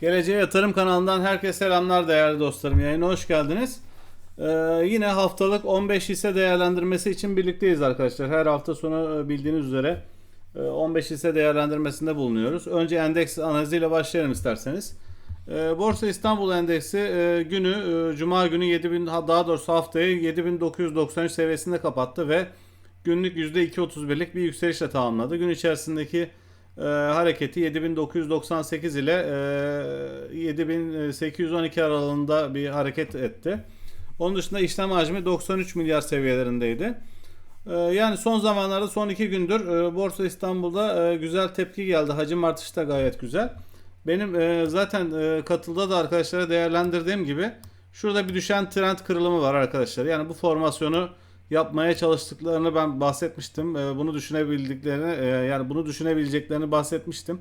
Geleceğe Yatırım kanalından herkese selamlar değerli dostlarım. Yayına hoş geldiniz. Ee, yine haftalık 15 hisse değerlendirmesi için birlikteyiz arkadaşlar. Her hafta sonu e, bildiğiniz üzere e, 15 hisse değerlendirmesinde bulunuyoruz. Önce endeks analiziyle başlayalım isterseniz. E, Borsa İstanbul Endeksi e, günü e, Cuma günü 7000 ha- daha doğrusu haftayı 7993 seviyesinde kapattı ve günlük %2.31'lik bir yükselişle tamamladı. Gün içerisindeki e, hareketi 7998 ile e, 7812 aralığında bir hareket etti. Onun dışında işlem hacmi 93 milyar seviyelerindeydi. E, yani son zamanlarda son iki gündür e, Borsa İstanbul'da e, güzel tepki geldi. Hacim artışı da gayet güzel. Benim e, zaten e, katılda da arkadaşlara değerlendirdiğim gibi şurada bir düşen trend kırılımı var arkadaşlar. Yani bu formasyonu yapmaya çalıştıklarını ben bahsetmiştim. E, bunu düşünebildiklerini e, yani bunu düşünebileceklerini bahsetmiştim.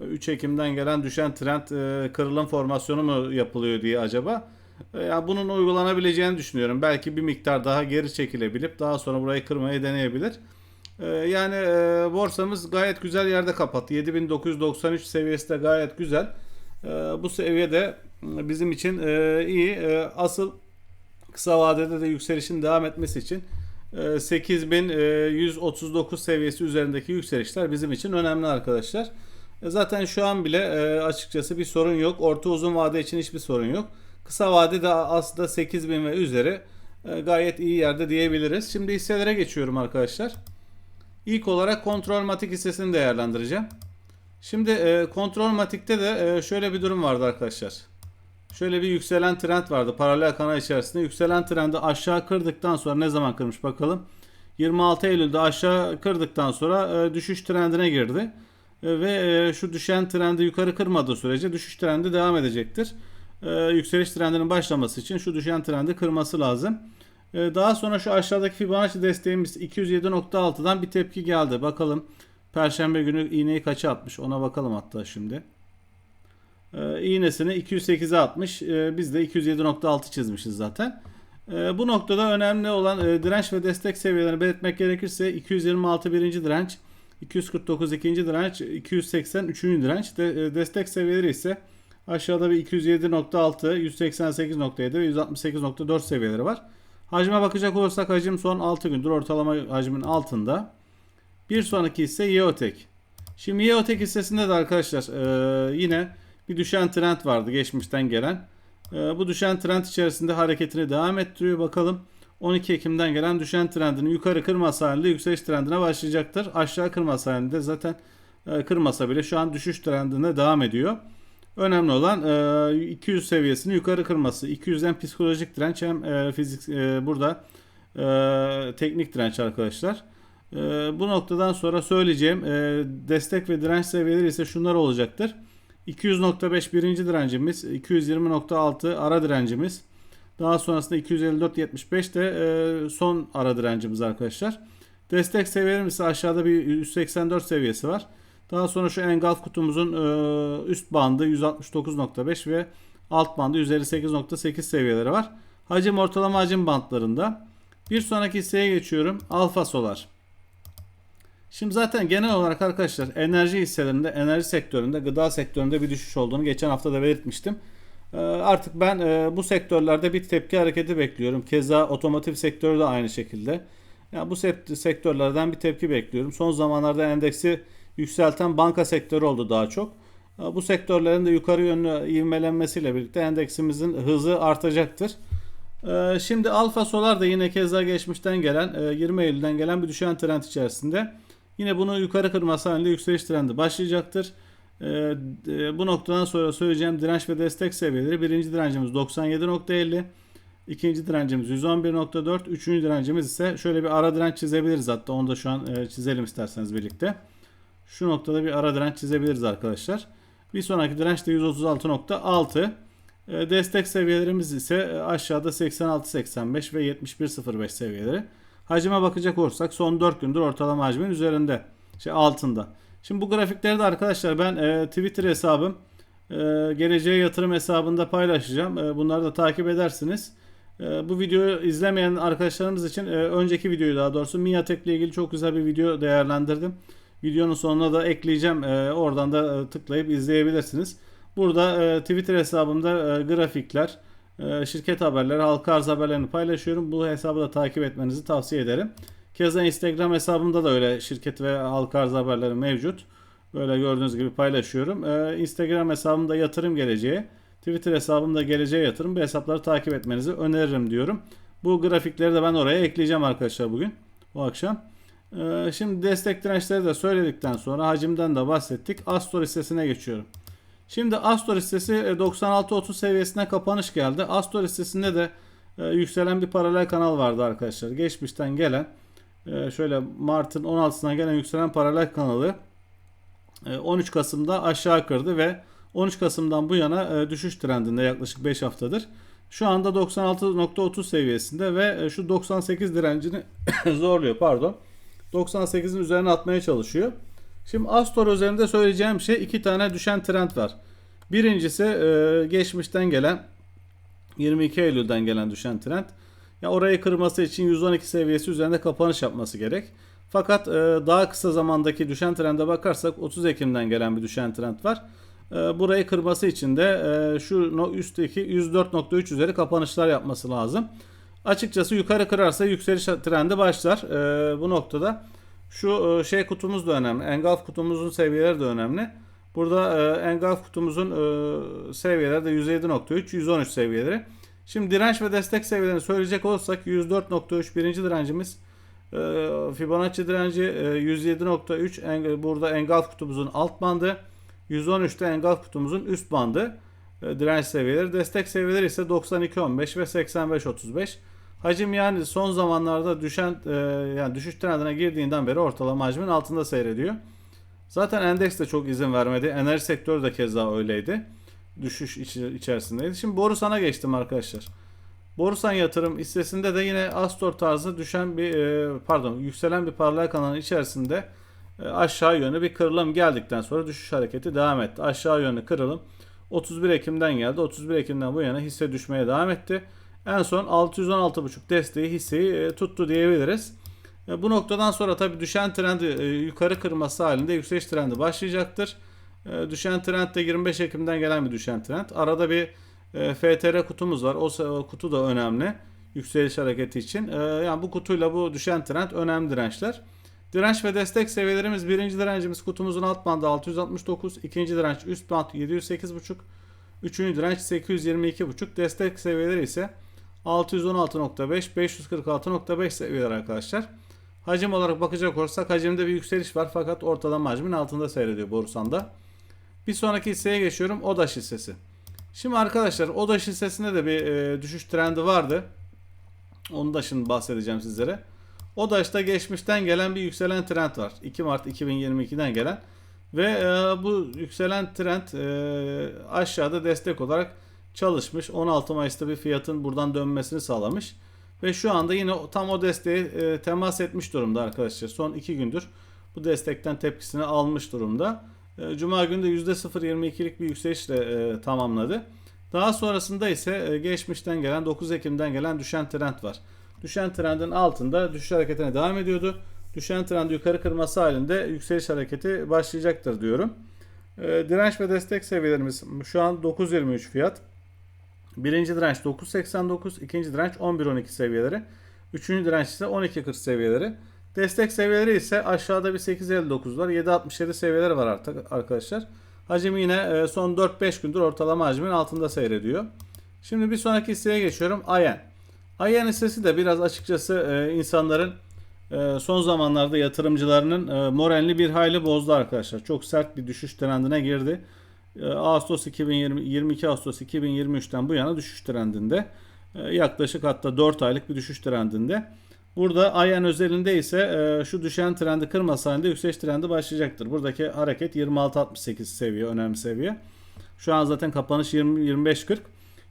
E, 3 Ekim'den gelen düşen trend e, kırılım formasyonu mu yapılıyor diye acaba? E, yani bunun uygulanabileceğini düşünüyorum. Belki bir miktar daha geri çekilebilip daha sonra burayı kırmayı deneyebilir. Yani e, borsamız gayet güzel yerde kapattı. 7993 seviyesi de gayet güzel. E, bu seviyede bizim için e, iyi. Asıl kısa vadede de yükselişin devam etmesi için e, 8139 seviyesi üzerindeki yükselişler bizim için önemli arkadaşlar. E, Zaten şu an bile e, açıkçası bir sorun yok. Orta uzun vade için hiçbir sorun yok. Kısa vade de aslında 8000 ve üzeri e, gayet iyi yerde diyebiliriz. Şimdi hisselere geçiyorum arkadaşlar. İlk olarak kontrol matik hissesini değerlendireceğim. Şimdi e, kontrol matikte de e, şöyle bir durum vardı arkadaşlar. Şöyle bir yükselen trend vardı paralel kanal içerisinde. Yükselen trendi aşağı kırdıktan sonra ne zaman kırmış bakalım. 26 Eylül'de aşağı kırdıktan sonra e, düşüş trendine girdi. E, ve e, şu düşen trendi yukarı kırmadığı sürece düşüş trendi devam edecektir. E, yükseliş trendinin başlaması için şu düşen trendi kırması lazım. E, daha sonra şu aşağıdaki Fibonacci desteğimiz 207.6'dan bir tepki geldi. Bakalım Perşembe günü iğneyi kaça atmış ona bakalım hatta şimdi. Ee, iğnesini 208'e atmış. Ee, biz de 207.6 çizmişiz zaten. Ee, bu noktada önemli olan e, direnç ve destek seviyelerini belirtmek gerekirse 226 birinci direnç, 249 ikinci direnç, 280 üçüncü direnç. E, destek seviyeleri ise aşağıda bir 207.6, 188.7 ve 168.4 seviyeleri var. Hacme bakacak olursak hacim son 6 gündür ortalama hacmin altında. Bir sonraki ise Yeotek. Şimdi Yeotek hissesinde de arkadaşlar e, yine bir düşen trend vardı geçmişten gelen. E, bu düşen trend içerisinde hareketini devam ettiriyor. Bakalım 12 Ekim'den gelen düşen trendini yukarı kırmasa halinde yükseliş trendine başlayacaktır. Aşağı kırmasa halinde zaten e, kırmasa bile şu an düşüş trendine devam ediyor. Önemli olan e, 200 seviyesini yukarı kırması. 200'den psikolojik direnç hem e, fizik e, burada e, teknik direnç arkadaşlar. E, bu noktadan sonra söyleyeceğim e, destek ve direnç seviyeleri ise şunlar olacaktır. 200.5 birinci direncimiz, 220.6 ara direncimiz. Daha sonrasında 254.75 de e, son ara direncimiz arkadaşlar. Destek seviyelerimiz ise aşağıda bir 184 seviyesi var. Daha sonra şu engulf kutumuzun e, üst bandı 169.5 ve alt bandı 158.8 seviyeleri var. Hacim ortalama hacim bantlarında. Bir sonraki hisseye geçiyorum. Alfa Solar. Şimdi zaten genel olarak arkadaşlar enerji hisselerinde, enerji sektöründe, gıda sektöründe bir düşüş olduğunu geçen hafta da belirtmiştim. Ee, Artık ben e, bu sektörlerde bir tepki hareketi bekliyorum. Keza otomotiv sektörü de aynı şekilde. Yani bu sekt- sektörlerden bir tepki bekliyorum. Son zamanlarda endeksi yükselten banka sektörü oldu daha çok. Ee, Bu sektörlerin de yukarı yönlü ivmelenmesiyle birlikte endeksimizin hızı artacaktır. Ee, Şimdi Alfa Solar da yine keza geçmişten gelen e, 20 Eylül'den gelen bir düşen trend içerisinde. Yine bunu yukarı kırması halinde yükseliş trendi başlayacaktır. Ee, e, bu noktadan sonra söyleyeceğim direnç ve destek seviyeleri. Birinci direncimiz 97.50. ikinci direncimiz 111.4. Üçüncü direncimiz ise şöyle bir ara direnç çizebiliriz hatta onu da şu an e, çizelim isterseniz birlikte. Şu noktada bir ara direnç çizebiliriz arkadaşlar. Bir sonraki direnç de 136.6. E, Destek seviyelerimiz ise aşağıda 86.85 ve 71.05 seviyeleri. Hacime bakacak olursak son 4 gündür ortalama hacmin üzerinde. Şey altında. Şimdi bu grafikleri de arkadaşlar ben e, Twitter hesabım e, geleceğe yatırım hesabında paylaşacağım. E, bunları da takip edersiniz. E, bu videoyu izlemeyen arkadaşlarımız için e, önceki videoyu daha doğrusu Miatek ile ilgili çok güzel bir video değerlendirdim. Videonun sonuna da ekleyeceğim. E, oradan da e, tıklayıp izleyebilirsiniz. Burada e, Twitter hesabımda e, grafikler, şirket haberleri, halka arz haberlerini paylaşıyorum. Bu hesabı da takip etmenizi tavsiye ederim. Keza Instagram hesabımda da öyle şirket ve halka arz haberleri mevcut. Böyle gördüğünüz gibi paylaşıyorum. E, Instagram hesabımda yatırım geleceği, Twitter hesabımda geleceğe yatırım. Bu hesapları takip etmenizi öneririm diyorum. Bu grafikleri de ben oraya ekleyeceğim arkadaşlar bugün. Bu akşam. Ee, şimdi destek dirençleri de söyledikten sonra hacimden de bahsettik. Astor hissesine geçiyorum. Şimdi Astor hissesi 96.30 seviyesine kapanış geldi. Astor hissesinde de e, yükselen bir paralel kanal vardı arkadaşlar. Geçmişten gelen e, şöyle Mart'ın 16'sına gelen yükselen paralel kanalı e, 13 Kasım'da aşağı kırdı ve 13 Kasım'dan bu yana e, düşüş trendinde yaklaşık 5 haftadır. Şu anda 96.30 seviyesinde ve e, şu 98 direncini zorluyor pardon. 98'in üzerine atmaya çalışıyor. Şimdi Astor üzerinde söyleyeceğim şey iki tane düşen trend var. Birincisi e, geçmişten gelen 22 Eylül'den gelen düşen trend. Ya orayı kırması için 112 seviyesi üzerinde kapanış yapması gerek. Fakat e, daha kısa zamandaki düşen trende bakarsak 30 Ekim'den gelen bir düşen trend var. E, burayı kırması için de şu üstteki 104.3 üzeri kapanışlar yapması lazım. Açıkçası yukarı kırarsa yükseliş trendi başlar. Bu noktada şu e, şey kutumuz da önemli. Engulf kutumuzun seviyeleri de önemli. Burada e, engulf kutumuzun e, seviyeleri de 107.3, 113 seviyeleri. Şimdi direnç ve destek seviyelerini söyleyecek olursak 104.3 birinci direncimiz. E, Fibonacci direnci e, 107.3 en, burada engulf kutumuzun alt bandı. 113'te engulf kutumuzun üst bandı. Direnç seviyeleri. Destek seviyeleri ise 92.15 ve 85.35. Hacim yani son zamanlarda düşen e, yani düşüş trendine girdiğinden beri ortalama hacmin altında seyrediyor. Zaten endeks de çok izin vermedi. Enerji sektörü de keza öyleydi. Düşüş içerisindeydi. Şimdi Borusan'a geçtim arkadaşlar. Borusan yatırım hissesinde de yine Astor tarzı düşen bir e, pardon yükselen bir paralel kanalın içerisinde e, aşağı yönlü bir kırılım geldikten sonra düşüş hareketi devam etti. Aşağı yönlü kırılım 31 Ekim'den geldi. 31 Ekim'den bu yana hisse düşmeye devam etti. En son 616.5 desteği hisseyi e, tuttu diyebiliriz. E, bu noktadan sonra tabii düşen trendi e, yukarı kırması halinde yükseliş trendi başlayacaktır. Düşen trend de 25 Ekim'den gelen bir düşen trend. Arada bir FTR kutumuz var. O kutu da önemli yükseliş hareketi için. Yani bu kutuyla bu düşen trend önemli dirençler. Direnç ve destek seviyelerimiz birinci direncimiz kutumuzun alt bandı 669, ikinci direnç üst band 708.5, üçüncü direnç 822.5, destek seviyeleri ise 616.5, 546.5 seviyeler arkadaşlar. Hacim olarak bakacak olursak hacimde bir yükseliş var fakat ortalama hacmin altında seyrediyor Borusan'da. Bir sonraki hisseye geçiyorum. ODAŞ hissesi. Şimdi arkadaşlar ODAŞ hissesinde de bir e, düşüş trendi vardı. Onu da şimdi bahsedeceğim sizlere. ODAŞ'ta geçmişten gelen bir yükselen trend var. 2 Mart 2022'den gelen. Ve e, bu yükselen trend e, aşağıda destek olarak çalışmış. 16 Mayıs'ta bir fiyatın buradan dönmesini sağlamış. Ve şu anda yine tam o desteğe e, temas etmiş durumda arkadaşlar. Son 2 gündür bu destekten tepkisini almış durumda. E, Cuma günü de %0.22'lik bir yükselişle e, tamamladı. Daha sonrasında ise e, geçmişten gelen 9 Ekim'den gelen düşen trend var. Düşen trendin altında düşüş hareketine devam ediyordu. Düşen trendi yukarı kırması halinde yükseliş hareketi başlayacaktır diyorum. E, direnç ve destek seviyelerimiz şu an 9.23 fiyat. Birinci direnç 9.89, ikinci direnç 11.12 seviyeleri. Üçüncü direnç ise 12.40 seviyeleri. Destek seviyeleri ise aşağıda bir 8.59 var. 7.67 seviyeleri var artık arkadaşlar. Hacim yine e, son 4-5 gündür ortalama hacmin altında seyrediyor. Şimdi bir sonraki hisseye geçiyorum. Ayen. Ayen hissesi de biraz açıkçası e, insanların e, son zamanlarda yatırımcılarının moralini bir hayli bozdu arkadaşlar. Çok sert bir düşüş trendine girdi. Ee, Ağustos 2020 22 Ağustos 2023'ten bu yana düşüş trendinde. Ee, yaklaşık hatta 4 aylık bir düşüş trendinde. Burada Ayen özelinde ise e, şu düşen trendi kırmasa halinde yükseliş trendi başlayacaktır. Buradaki hareket 26.68 seviye önemli seviye. Şu an zaten kapanış 20 25.40.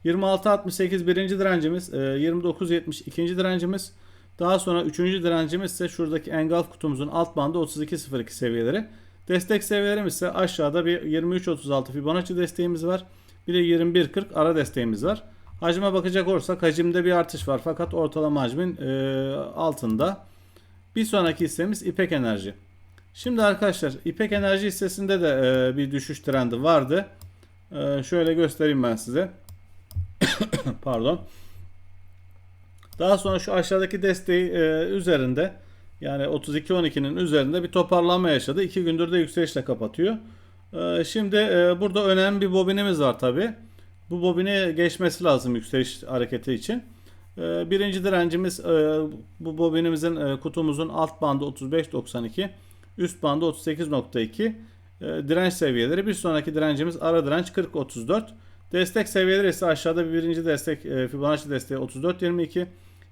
26.68 birinci direncimiz, 29.70 e, ikinci direncimiz. Daha sonra üçüncü direncimiz ise şuradaki engulf kutumuzun alt bandı 32.02 seviyeleri. Destek seviyelerimiz ise aşağıda bir 23.36 Fibonacci desteğimiz var. Bir de 21.40 ara desteğimiz var. Hacime bakacak olursak hacimde bir artış var fakat ortalama hacmin e, altında. Bir sonraki hissemiz İpek Enerji. Şimdi arkadaşlar İpek Enerji hissesinde de e, bir düşüş trendi vardı. Ee, şöyle göstereyim ben size. Pardon. Daha sonra şu aşağıdaki desteği e, üzerinde yani 32.12'nin üzerinde bir toparlanma yaşadı. 2 gündür de yükselişle kapatıyor. E, şimdi e, burada önemli bir bobinimiz var tabi. Bu bobine geçmesi lazım yükseliş hareketi için. E, birinci direncimiz e, bu bobinimizin e, kutumuzun alt bandı 35.92 üst bandı 38.2 e, direnç seviyeleri. Bir sonraki direncimiz ara direnç 40.34. Destek seviyeleri ise aşağıda bir birinci destek Fibonacci desteği 34.22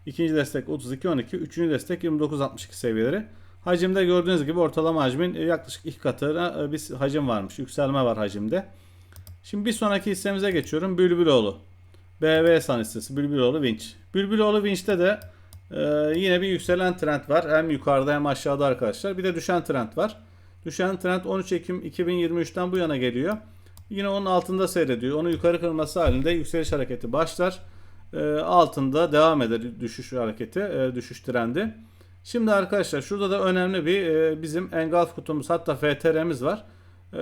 ikinci destek 32.12 üçüncü destek 29.62 seviyeleri. Hacimde gördüğünüz gibi ortalama hacmin e, yaklaşık iki katına e, bir hacim varmış. Yükselme var hacimde. Şimdi bir sonraki hissemize geçiyorum. Bülbüloğlu. BV San hissesi. Bülbüloğlu Vinç. Bülbüloğlu Vinç'te de e, yine bir yükselen trend var. Hem yukarıda hem aşağıda arkadaşlar. Bir de düşen trend var. Düşen trend 13 Ekim 2023'ten bu yana geliyor. Yine onun altında seyrediyor. Onu yukarı kırması halinde yükseliş hareketi başlar. E, altında devam eder düşüş hareketi, e, düşüş trendi. Şimdi arkadaşlar şurada da önemli bir e, bizim engulf kutumuz hatta FTR'miz var. E,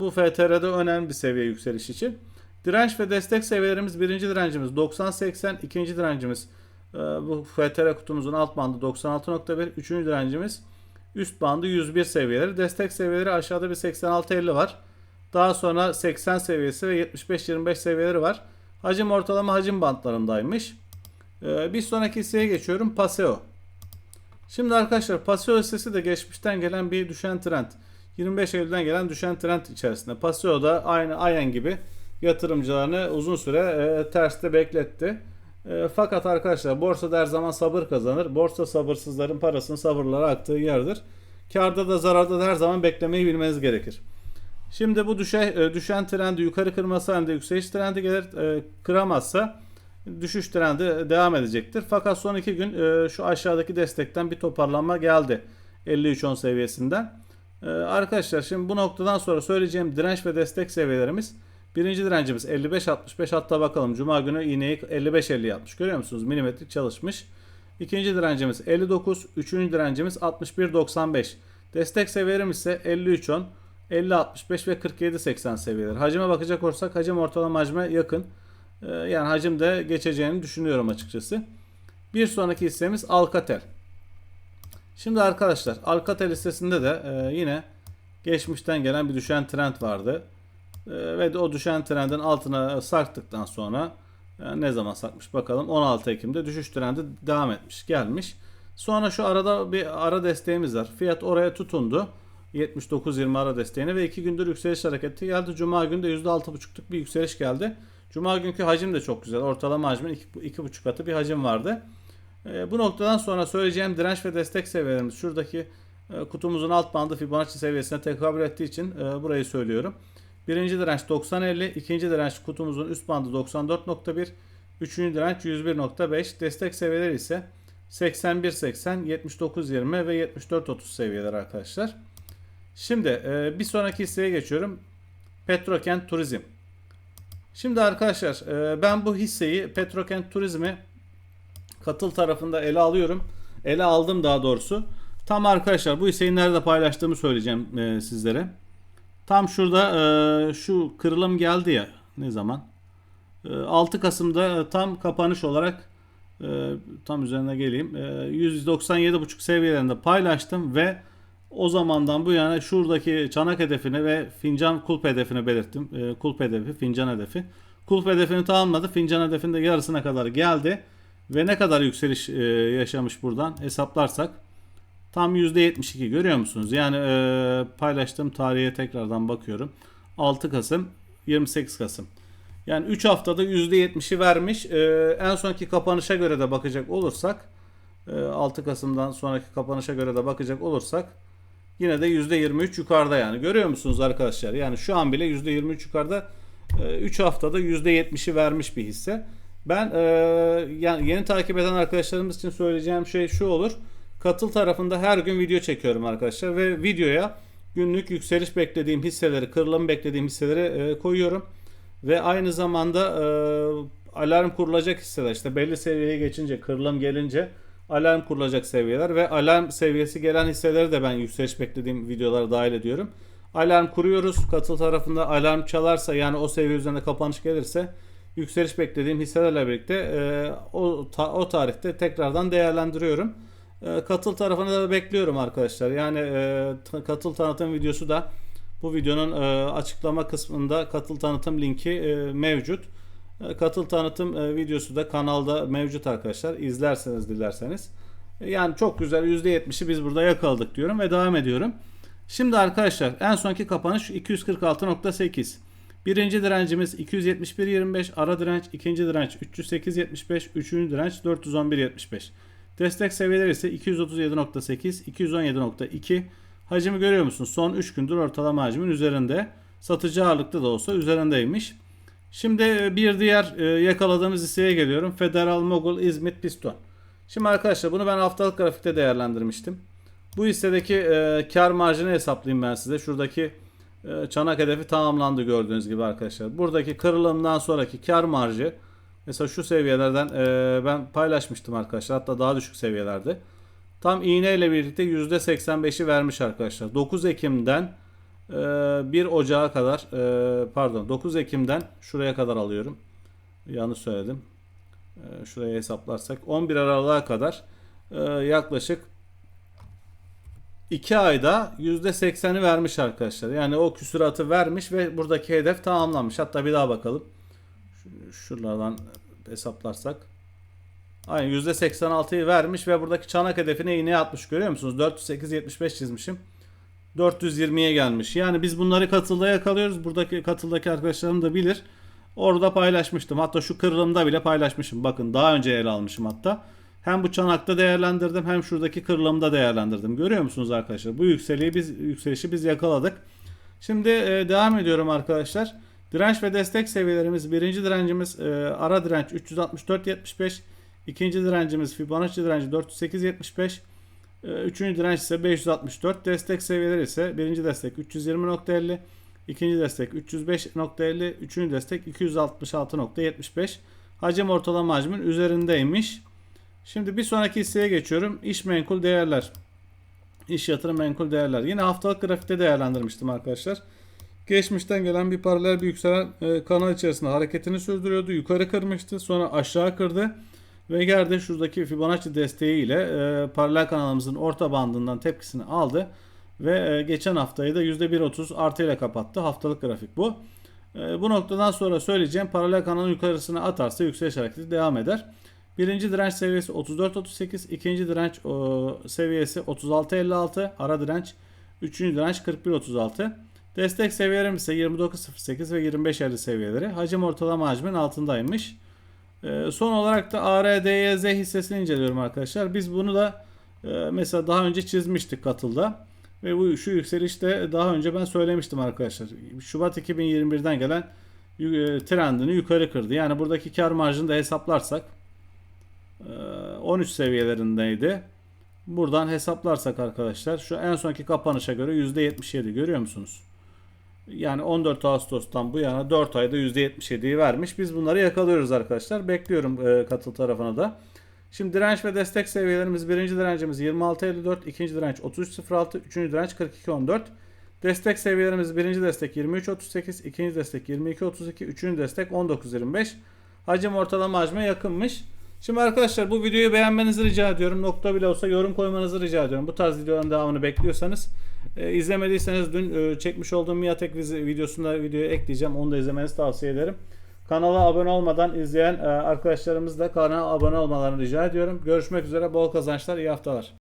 bu FTR'de önemli bir seviye yükseliş için. Direnç ve destek seviyelerimiz birinci direncimiz 90-80, ikinci direncimiz e, bu FTR kutumuzun alt bandı 96.1, üçüncü direncimiz üst bandı 101 seviyeleri. Destek seviyeleri aşağıda bir 86-50 var. Daha sonra 80 seviyesi ve 75-25 seviyeleri var. Hacim ortalama hacim bantlarındaymış. Ee, bir sonraki hisseye geçiyorum. Paseo. Şimdi arkadaşlar Paseo hissesi de geçmişten gelen bir düşen trend. 25 Eylül'den gelen düşen trend içerisinde. Paseo da aynı Ayen gibi yatırımcılarını uzun süre e, terste bekletti. E, fakat arkadaşlar borsada her zaman sabır kazanır. Borsa sabırsızların parasını sabırlara aktığı yerdir. Karda da zararda da her zaman beklemeyi bilmeniz gerekir. Şimdi bu düşe, e, düşen trendi yukarı kırması halinde yükseliş trendi gelir. E, kıramazsa düşüş trendi devam edecektir. Fakat son iki gün e, şu aşağıdaki destekten bir toparlanma geldi. 53.10 seviyesinden. Arkadaşlar şimdi bu noktadan sonra söyleyeceğim direnç ve destek seviyelerimiz birinci direncimiz 55.65 hatta bakalım cuma günü iğneyi 55.50 yapmış. Görüyor musunuz? Milimetrik çalışmış. İkinci direncimiz 59. Üçüncü direncimiz 61.95. Destek seviyelerimiz ise 53.10 50-65 ve 47-80 seviyeleri. Hacime bakacak olursak hacim ortalama hacme yakın. Ee, yani hacim de geçeceğini düşünüyorum açıkçası. Bir sonraki hissemiz Alcatel. Şimdi arkadaşlar Alcatel listesinde de e, yine geçmişten gelen bir düşen trend vardı. E, ve o düşen trendin altına sarktıktan sonra e, ne zaman sarkmış bakalım 16 Ekim'de düşüş trendi devam etmiş gelmiş. Sonra şu arada bir ara desteğimiz var. Fiyat oraya tutundu. 79.20 ara desteğine ve 2 gündür yükseliş hareketi geldi. Cuma günü de %6.5'luk bir yükseliş geldi. Cuma günkü hacim de çok güzel. Ortalama hacmin 2.5 katı bir hacim vardı. E, bu noktadan sonra söyleyeceğim direnç ve destek seviyelerimiz şuradaki e, kutumuzun alt bandı Fibonacci seviyesine tekabül ettiği için e, burayı söylüyorum. Birinci direnç 90.50, ikinci direnç kutumuzun üst bandı 94.1, üçüncü direnç 101.5, destek seviyeleri ise 81.80, 79.20 ve 74.30 seviyeler arkadaşlar. Şimdi e, bir sonraki hisseye geçiyorum. Petrokent Turizm. Şimdi arkadaşlar e, ben bu hisseyi Petrokent Turizm'i katıl tarafında ele alıyorum. Ele aldım daha doğrusu. Tam arkadaşlar bu hisseyi nerede paylaştığımı söyleyeceğim e, sizlere. Tam şurada e, şu kırılım geldi ya ne zaman? E, 6 Kasım'da tam kapanış olarak e, tam üzerine geleyim. E, 197.5 seviyelerinde paylaştım ve o zamandan bu yana şuradaki çanak hedefini ve fincan kulp hedefini belirttim. E, kulp hedefi, fincan hedefi. Kulp hedefini tamamladı. Fincan hedefinde yarısına kadar geldi. Ve ne kadar yükseliş e, yaşamış buradan hesaplarsak tam %72 görüyor musunuz? Yani e, paylaştığım tarihe tekrardan bakıyorum. 6 Kasım 28 Kasım. Yani 3 haftada %70'i vermiş. E, en sonki kapanışa göre de bakacak olursak e, 6 Kasım'dan sonraki kapanışa göre de bakacak olursak yine de %23 yukarıda yani. Görüyor musunuz arkadaşlar? Yani şu an bile %23 yukarıda 3 e, haftada %70'i vermiş bir hisse. Ben e, yani yeni takip eden arkadaşlarımız için söyleyeceğim şey şu olur. Katıl tarafında her gün video çekiyorum arkadaşlar ve videoya günlük yükseliş beklediğim hisseleri, kırılım beklediğim hisseleri e, koyuyorum. Ve aynı zamanda alarm kurulacak hisseler işte belli seviyeye geçince, kırılım gelince alarm kurulacak seviyeler ve alarm seviyesi gelen hisseleri de ben yükseliş beklediğim videolara dahil ediyorum. Alarm kuruyoruz. Katıl tarafında alarm çalarsa yani o seviye üzerinde kapanış gelirse yükseliş beklediğim hisselerle birlikte e, o, ta- o tarihte tekrardan değerlendiriyorum. E, katıl tarafını da bekliyorum arkadaşlar. Yani e, katıl tanıtım videosu da bu videonun e, açıklama kısmında katıl tanıtım linki e, mevcut. E, katıl tanıtım e, videosu da kanalda mevcut arkadaşlar. İzlerseniz dilerseniz. E, yani çok güzel %70'i biz burada yakaladık diyorum ve devam ediyorum. Şimdi arkadaşlar en sonki kapanış 246.8. Birinci direncimiz 271.25, ara direnç, ikinci direnç 308.75, üçüncü direnç 411.75. Destek seviyeleri ise 237.8, 217.2. Hacimi görüyor musunuz? Son 3 gündür ortalama hacmin üzerinde. Satıcı ağırlıkta da olsa üzerindeymiş. Şimdi e, bir diğer e, yakaladığımız hisseye geliyorum. Federal Mogul İzmit Piston. Şimdi arkadaşlar bunu ben haftalık grafikte değerlendirmiştim. Bu hissedeki e, kar marjını hesaplayayım ben size. Şuradaki çanak hedefi tamamlandı gördüğünüz gibi arkadaşlar. Buradaki kırılımdan sonraki kar marjı mesela şu seviyelerden ben paylaşmıştım arkadaşlar. Hatta daha düşük seviyelerde. Tam iğne ile birlikte %85'i vermiş arkadaşlar. 9 Ekim'den 1 Ocağı kadar e, pardon 9 Ekim'den şuraya kadar alıyorum. Yanlış söyledim. E, şuraya hesaplarsak 11 Aralık'a kadar e, yaklaşık 2 ayda %80'i vermiş arkadaşlar. Yani o küsuratı vermiş ve buradaki hedef tamamlanmış. Hatta bir daha bakalım. Şu- Şuralardan hesaplarsak. Aynen %86'yı vermiş ve buradaki çanak hedefine iğne atmış. Görüyor musunuz? 408.75 çizmişim. 420'ye gelmiş. Yani biz bunları katılda yakalıyoruz. Buradaki katıldaki arkadaşlarım da bilir. Orada paylaşmıştım. Hatta şu kırılımda bile paylaşmışım. Bakın daha önce ele almışım hatta. Hem bu çanakta değerlendirdim hem şuradaki kırılımda değerlendirdim. Görüyor musunuz arkadaşlar? Bu yükseliği biz yükselişi biz yakaladık. Şimdi e, devam ediyorum arkadaşlar. Direnç ve destek seviyelerimiz birinci direncimiz e, ara direnç 364.75 ikinci direncimiz Fibonacci direnci 408.75 e, üçüncü direnç ise 564 destek seviyeleri ise birinci destek 320.50 ikinci destek 305.50 üçüncü destek 266.75 hacim ortalama hacmin üzerindeymiş. Şimdi bir sonraki hisseye geçiyorum. İş menkul değerler. İş yatırım menkul değerler. Yine haftalık grafikte değerlendirmiştim arkadaşlar. Geçmişten gelen bir paralel bir yükselen e, kanal içerisinde hareketini sürdürüyordu. Yukarı kırmıştı. Sonra aşağı kırdı. Ve geldi şuradaki Fibonacci desteğiyle e, paralel kanalımızın orta bandından tepkisini aldı. Ve e, geçen haftayı da %1.30 artıyla kapattı. Haftalık grafik bu. E, bu noktadan sonra söyleyeceğim paralel kanalın yukarısına atarsa yükseliş hareketi devam eder. Birinci direnç seviyesi 34.38, ikinci direnç o, seviyesi 36.56, ara direnç, üçüncü direnç 41.36. Destek seviyelerim ise 29.08 ve 25.50 seviyeleri. Hacim ortalama hacmin altındaymış. Ee, son olarak da ARDYZ hissesini inceliyorum arkadaşlar. Biz bunu da e, mesela daha önce çizmiştik katılda. Ve bu şu yükselişte daha önce ben söylemiştim arkadaşlar. Şubat 2021'den gelen e, trendini yukarı kırdı. Yani buradaki kar marjını da hesaplarsak e, 13 seviyelerindeydi. Buradan hesaplarsak arkadaşlar şu en sonki kapanışa göre %77 görüyor musunuz? Yani 14 Ağustos'tan bu yana 4 ayda %77'yi vermiş. Biz bunları yakalıyoruz arkadaşlar. Bekliyorum e, katıl tarafına da. Şimdi direnç ve destek seviyelerimiz birinci direncimiz 26.54, ikinci direnç 33.06, üçüncü direnç 42.14. Destek seviyelerimiz birinci destek 23.38, ikinci destek 22.32, üçüncü destek 19.25. Hacim ortalama hacme yakınmış. Şimdi arkadaşlar bu videoyu beğenmenizi rica ediyorum. Nokta bile olsa yorum koymanızı rica ediyorum. Bu tarz videoların devamını bekliyorsanız. E, izlemediyseniz dün e, çekmiş olduğum Miatek videosunda videoyu ekleyeceğim. Onu da izlemenizi tavsiye ederim. Kanala abone olmadan izleyen e, arkadaşlarımız da kanala abone olmalarını rica ediyorum. Görüşmek üzere. Bol kazançlar. iyi haftalar.